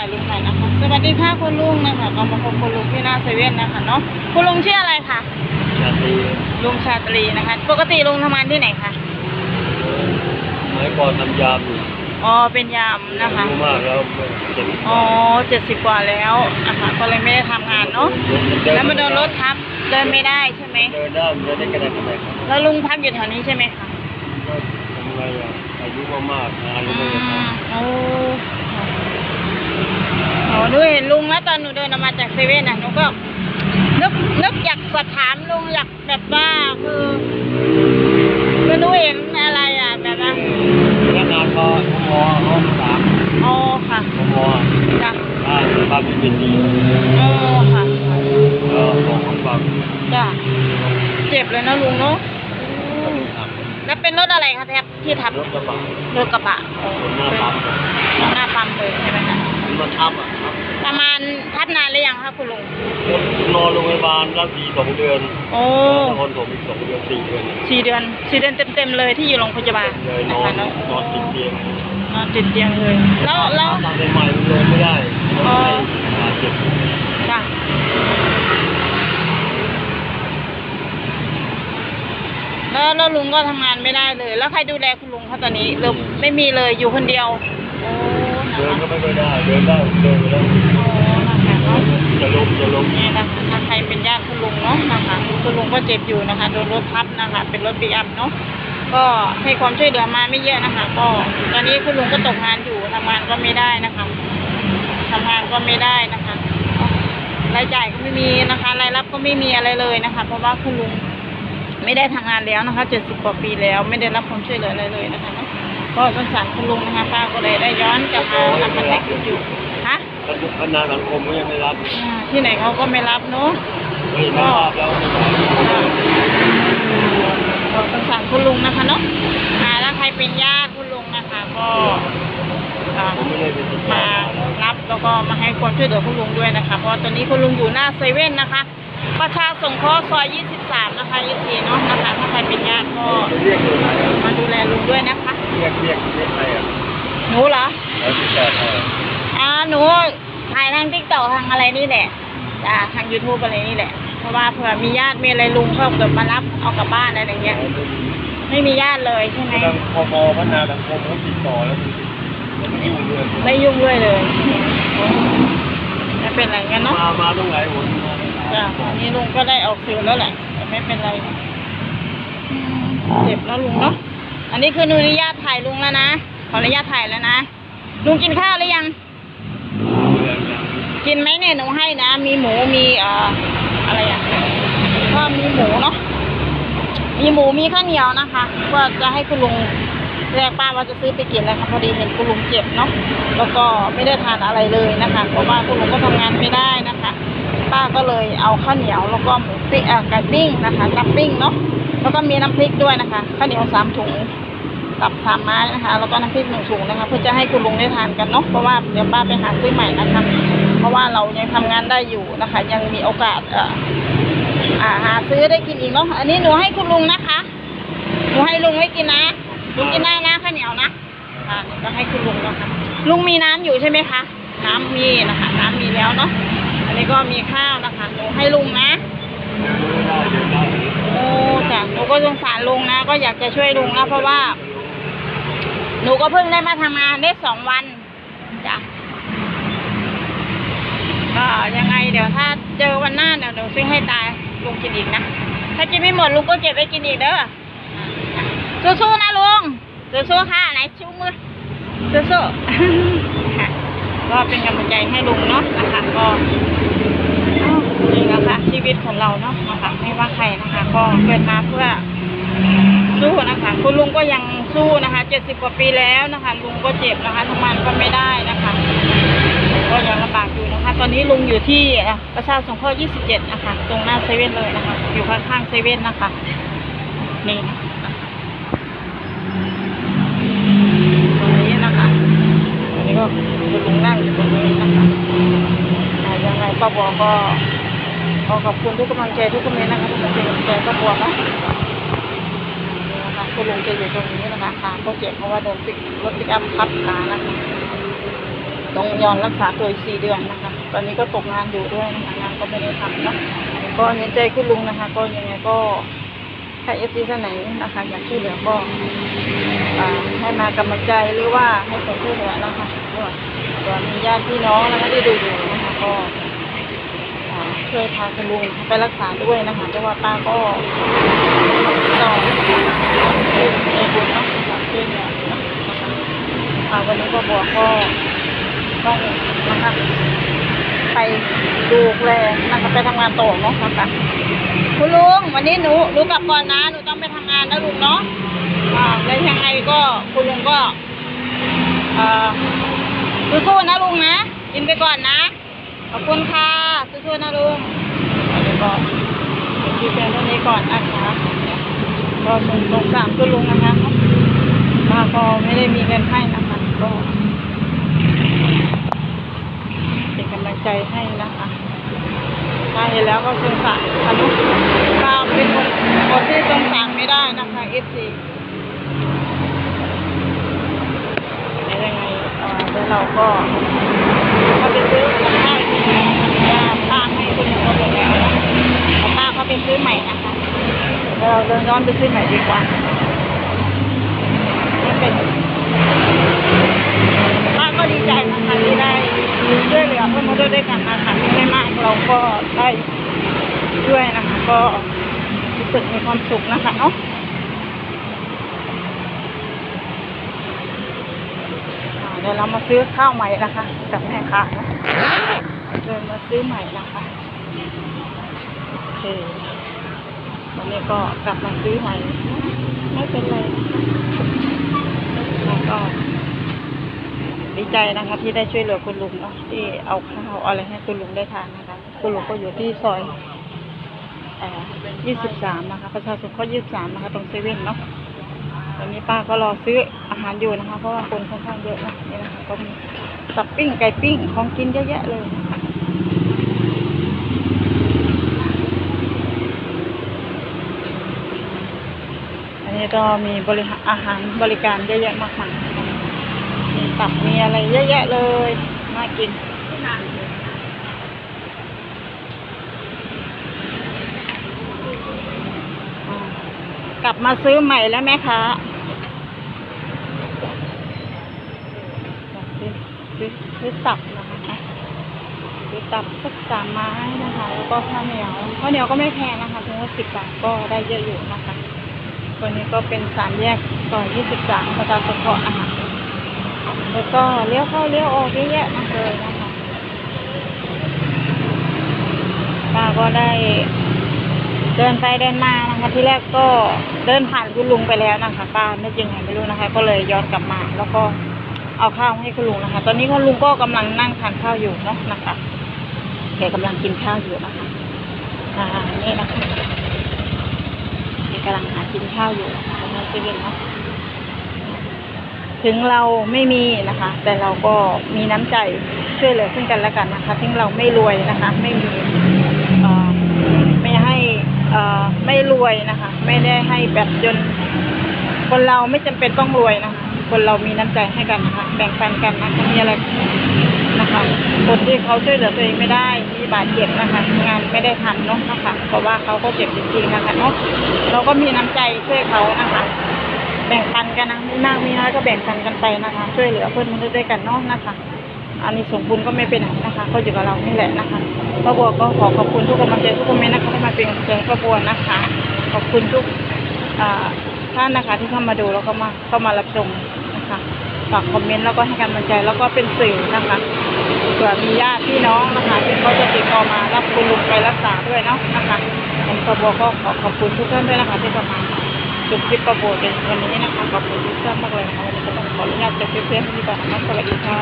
ถ่ายรูปหน่อยนะคะ สวัสดีค่ะคุณลุงนะคะ ก็มาพบคุณลุงที่หน้าเซเว่นนะคะเนาะ คุณลุงชื่ออะไรคะ ชาตรีลุงชาตรีนะคะ ปกติลุงทำงานที่ไหนคะไม้ก่อนทำยามอยู่อ๋อ เป็นยามนะคะ อายุมากแล้วเจ็บอ๋อเจ็ดสิบกว่าแล้วนะคะก็เลยไม่ได้ทำงานเนาะ แล้วมาโดนรถทับ เดินไม่ได้ใช่ไหม เดินได้มันจะได้กระไดกระไดครับแล้วลุงพักอยู่แถวนี้ใช่ไหมคะก็ทำไงอะอายุก็มากงานก็อืไม่ได้ทมโอ้ โหหนูเห็นลุงแล้วตอนหนูเดินออกมาจากเซเว่นน่ะหนูก็นึกนึกอยากสอบถามลุงอยากแบบว่าคือคือหนูเห็นอะไรอะแบบว่าำพนักงานก็ทมห้องสามอ๋อค่ะทมจ้ะได้ความเป็นดีอ๋อค่ะก็บอกคำฟังจ้ะเจ็บเลยนะลุงเนาะแล้วเป็นรถอะไรคะแทบที่ทับรถกระบะรถกระบะอ๋อหน้าปั๊มหน้าปั๊มเลยใช่ไหมคะมันมาทับอะครับ ประมาณทับนานหรือยังคะคุณลุงนอนโรงพยาบาลรักษาสองเดือนโอ้นอนผมอีกสองเดือนสี่เดือนสี่เดือนสี่เดือนเต็มๆเลยที่อยู่โรงพยาบาลเลยนนะอนคะเนาะนอนติดเตียงนอนติดเตียงเลย แล้วแล้วทำใหม่ๆมันเดินไม่ได้อ๋อบาดเจ็บจ้ะแล้วแล้วลุงก็ทำงานไม่ได้เลย แล้วใครดูแลคุณลุงเขาตอนนี้หรือไม่มีเลยอยู่คนเดียวโอ้เดินก็ไม่ค่อยได้ เดินได้เดินไปแล้วจะล้มจะล้มนี่นะคะถ้าใครเป็นญาติคุณลุงเนาะนะคะคุณลุงก็เจ็บอยู่นะคะโดนรถทับนะคะ เป็นรถบีอัพเนาะก็ให้ความช่วยเหลือมาไม่เยอะนะคะ ก็ตอนนี้คุณลุงก็ตกงานอยู่ทำงานก็ไม่ได้นะคะทำงานก็ไม่ได้นะคะรายจ่ายก็ไม่มีนะคะรายรับก็ไม่มีอะไรเลยนะคะ เพราะว่าคุณลุงไม่ได้ทำงานแล้วนะคะเจ็ดสิบกว่าปีแล้ว ไม่ได้รับความช่วยเหลืออะไรเลยนะคะเนาะ ก็สงสารคุณลุงนะคะป้าก็เลยได้ย้อนกลับมาทำอะไรกินอยู่ฮะพัฒนาสังคมก็ยังไม่รับอ่าที่ไหนเขาก็ไม่รับเนาะ ไม่เห็นภาพแล้วไม่ไหวก็สงสารคุณลุงนะคะเนาะอ่าถ้าใครเป็นญาติคุณลุงนะคะก็อ่าผมไม่ได้เป็นติดต่อมารับแล้วก็มาให้ความช่วยเหลือคุณลุงด้วยนะคะ เพราะว่าตอนนี้คุณลุงอยู่หน้าเซเว่นนะคะ ประชาสงเคราะห์ซอย 23 นะคะยี่สีเนาะนะคะ ถ้าใครเป็นญาติก็ เรียกเลยนะมาดูแลลุงด้วยนะคะเรียกเรียกเรียกใครอะหนูเหรอแล้วติดต่อใครอ่าหนูถ่ายทางทิกตอกทางอะไรนี่แหละจ้าทาง YouTube อะไรนี่แหละ เพราะว่าเผื่อมีญาติมีอะไรลุงเขาเกิดมารับเอากลับบ้านอะไรอย่างเงี้ย ไม่มีญาติเลยใช่ไหมทางพมพัฒนาสังคมเขาติดต่อแล้วมันยุ่งเลยไม่ยุ่งด้วยเลยไม่เป็นไรงั้นเนาะมามาต้องไหลหนมาจ้ะวันนี้ลุงก็ได้ออกสื่อแล้วแหละแต่ไม่เป็นไรอืมเจ็บแล้วลุงเนาะ อันนี้คืออนุญาตถ่ายลุงแล้วนะ ขออนุญาตถ่ายแล้วนะ ลุงกินข้าวหรือยัง กินไหมเนี่ยหนูให้นะ มีหมู มีเอ่ออะไรอะ ก็มีหมูเนาะ มีหมู มีข้าวเหนียวนะคะว่าจะให้คุณลุงแรกป้าว่าจะซื้อไปกินนะคะพอดีเห็นคุณลุงเจ็บเนาะ แล้วก็ไม่ได้ทานอะไรเลยนะคะ เพราะว่าคุณลุงก็ทำงานไม่ได้นะคะ ป้าก็เลยเอาข้าวเหนียวแล้วก็หมูปิ้งอะไก่ปิ้งนะคะตับปิ้งเนาะ แล้วก็มีน้ำพริกด้วยนะคะ ข้าวเหนียวสามถุง ตับสามไม้นะคะ แล้วก็น้ำพริกหนึ่งถุงนะคะ เพื่อจะให้คุณลุงได้ทานกันเนาะเพราะว่าเดี๋ยวป้าไปหาซื้อใหม่นะคะ เพราะว่าเรายังทำงานได้อยู่นะคะ ยังมีโอกาสเอ่อาหาซื้อได้กินอีกเนาะอันนี้หนูให้คุณลุงนะคะหนูให้ลุงไว้กินนะลุงกินได้นะข้าวเหนียวนะค่ะก็ให้คุณลุงนะคะลุงมีน้ำอยู่ใช่ไหมคะน้ำมีนะคะ น้ำมีแล้วเนาะอันนี้ก็มีข้าวนะคะหนูให้ลุงนะโอ้จ้ะหนูก็สงสารลุงนะ ก็อยากจะช่วยลุงนะเพราะว่า หนูก็เพิ่งได้มาทำงานได้สองวันจ้ะก็ยังไงเดี๋ยวถ้าเจอวันหน้าเดี๋ยวหนูซื้อให้ตายลุงกินอีกนะ ถ้ากินไม่หมดลุงก็เก็บไว้กินอีกเด้อสู้ๆนะลุงสู้ๆค่ะไหนชูมือสู้ๆค่ะก็เป็นกำลังใจให้ลุงเนาะนะคะก็นี่นะคะชีวิตของเราเนาะนะคะไม่ว่าใครนะคะ ก็เกิดมาเพื่อ สู้นะคะ คุณลุงก็ยังสู้นะคะเจ็ดสิบกว่าปีแล้วนะคะ ลุงก็เจ็บนะคะทำงานก็ไม่ได้นะคะ ก็ยังลำบากอยู่นะคะ ตอนนี้ลุงอยู่ที่ประชาสงเคราะห์27 นะคะ ตรงหน้าเซเว่นเลยนะคะ อยู่ข้างๆเซเว่นนะคะ นี่นะคะตรงนี้นะคะอันนี้ก็คุณลุงนั่งอยู่ตรงนี้นะคะยังไงป้าบัวก็ขอขอบคุณทุกกำลังใจทุกคอมเมนต์นะคะที่มาเป็นกำลังใจป้าบัวนะ คุณลุงจะอยู่ตรงนี้นะคะขาก็เจ็บเพราะว่าโดนปิกรถปิกอัพทับขานะคะต้องย้อนรักษาตัวอีกสี่เดือนนะคะ ตอนนี้ก็ตกงานอยู่ด้วยนะคะงานก็ไม่ได้ทำเนาะก็เห็นใจคุณลุงนะคะ ก็ยังไงก็ถ้าเอฟซีท่านไหนนะคะอยากช่วยเหลือก็ให้มากำลังใจหรือว่าให้คนช่วยเหลือนะคะก็ตัวมีญาติพี่น้องนะคะที่ดูอยู่นะคะก็ช่วยพาคุณลุงไปรักษาด้วยนะคะเพราะว่าป้าก็ต้อ งในบุญเนาะช่อเนาะวันนี้ก็บอกก็ต้องนะคะไปดูแลนะคะไปทำงานต่อเนาะนะคะคุณลุงวันนี้หนูหนูกลับก่อนนะหนูต้องไปทำงานนะลุงเนาะอ่าแล้วยังไงก็คุณลุงก็อ่อสู้ๆนะลุงนะกินไปก่อนนะขอบคุณค่ะสู้ๆนะลุงวันนี้ก็คิดเพียงเท่านี้ก่อนนะคะ ก็ส่งสงสารคุณลุงนะคะป้าก็ไม่ได้มีเงินให้นะคะก็เป็นกำลังใจให้นะคะมาเห็นแล้วก็สงสารค่ะลูกป้าเป็นคนคนที่สงสารไม่ได้นะคะเอฟซียังไงเอ่อเดี๋ยวเราก็เขาไปซื้อกับข้าวอีกทีว่าป้าให้คนหนึ่งก็หมดแล้วนะเอาป้าเขาไปซื้อใหม่นะคะ เดี๋ยวเราเดินย้อนไปซื้อใหม่ดีกว่าไม่เป็นป้าก็ดีใจนะคะที่ได้ช่วยเหลือเพื่อนมาด้วยด้วยกันนะคะไม่มากเราก็ได้ช่วยนะคะ ก็รู้สึกมีความสุขนะคะเนาะเดี๋ยวเรามาซื้อข้าวใหม่นะคะกับแม่ค้านะเดินมาซื้อใหม่นะคะโอเค วันนี้ก็กลับมาซื้อใหม่ไม่เป็นไรแล้วก็ ดีใจนะคะ ที่ได้ช่วยเหลือคุณลุงเนาะที่เอาข้าวอะไรให้คุณลุงได้ทานนะคะ คุณลุงก็อยู่ที่ซอยอ่อ23นะคะ ประชาชนข้อ23นะคะ ตรงเซเว่นเนาะตอนนี้ป้าก็รอซื้ออาหารอยู่นะคะ เพราะว่าคนค่อนข้างเยอะนะนี่นะคะก็มีตับปิ้งไก่ปิ้งของกินเยอะแยะเลยนะคะอันนี้ ก็มีบริหารอาหารบริการเยอะแยะมากมายมีตับมีอะไรเยอะแยะเลยน่ากินกลับมาซื้อใหม่แล้วแม่ค้าซื้อซื้อซื้อตับนะคะซื้อตับสักสามไม้นะคะ แล้วก็ข้าวเหนียวข้าวเหนียวก็ไม่แพงนะคะถึงว่าสิบบาทก็ได้เยอะอยู่นะคะ วันนี้ก็เป็นสามแยกซอยยี่สิบสามประชาสงเคราะห์อาหารแล้วก็เลี้ยวเข้าเลี้ยวออกเยอะแยะมากเลยนะคะป้าก็ได้เดินไปเดินมานะคะที่แรกก็เดินผ่านคุณลุงไปแล้วนะคะป้าไม่จริงไงไม่รู้นะคะ ก็เลยย้อนกลับมา แล้วก็เอาข้าวให้คุณลุงนะคะ ตอนนี้คุณลุงก็กำลังนั่งทานข้าวอยู่เนาะนะคะแกกำลังกินข้าวอยู่นะคะอ่านี่นะคะ กำลังหากินข้าวอยู่นะคะในเซเว่นเนาะถึงเราไม่มีนะคะ แต่เราก็มีน้ำใจช่วยเหลือซึ่งกันและกันนะคะ ถึงเราไม่รวยนะคะ ไม่มีไม่ให้อ่อไม่รวยนะคะ ไม่ได้ให้แบบจน คนเราไม่จำเป็นต้องรวยนะคะคนเรามีน้ำใจให้กันนะคะแบ่งปันกันนะคะมีอะไร นะคะคนที่เขาช่วยเหลือตัวเองไม่ได้มีบาดเจ็บนะคะงานไม่ได้ทำเนาะนะคะเพราะว่าเขาก็เจ็บจริงๆนะคะเนาะเราก็มีน้ำใจช่วยเขานะคะ แบ่งปันกันนะมีมากมีน้อยก็แบ่งปันกันไปนะคะ ช่วยเหลือเพื่อนมนุษย์ด้วยกันเนาะนะคะ อันนี้สมบุญก็ไม่เป็นไหนะคะก็อยู่กับเรานี่แหละนะคะครอบครัวก็ขอขอบคุณทุกกำลังใจทุกคอมเมนต์นะคะที่มาเป็นกำลังใจครอบครัวนะคะ ขอบคุณทุกท่านนะคะที่เข้ามาดูแล้วก็มาเข้ามารับชมนะคะ ฝากคอมเมนต์แล้วก็ให้กำลังใจแล้วก็เป็นสื่อนะคะเผื่อมีญาติพี่น้องนะคะที่เขาจะติดต่อมารับคุณลุงไปรักษาด้วยเนาะนะคะผมกระบอกก็ขอขอบคุณทุกท่านด้วยนะคะที่ประมาจบคลิปประโบในวันนี้นะคะขอบคุณทุกท่านมากเลยนะคะวันนี้ก็ต้องขออนุญาตจบคลิปเพียงเท่านี้ก่อนนะคะสวัสดีค่ะ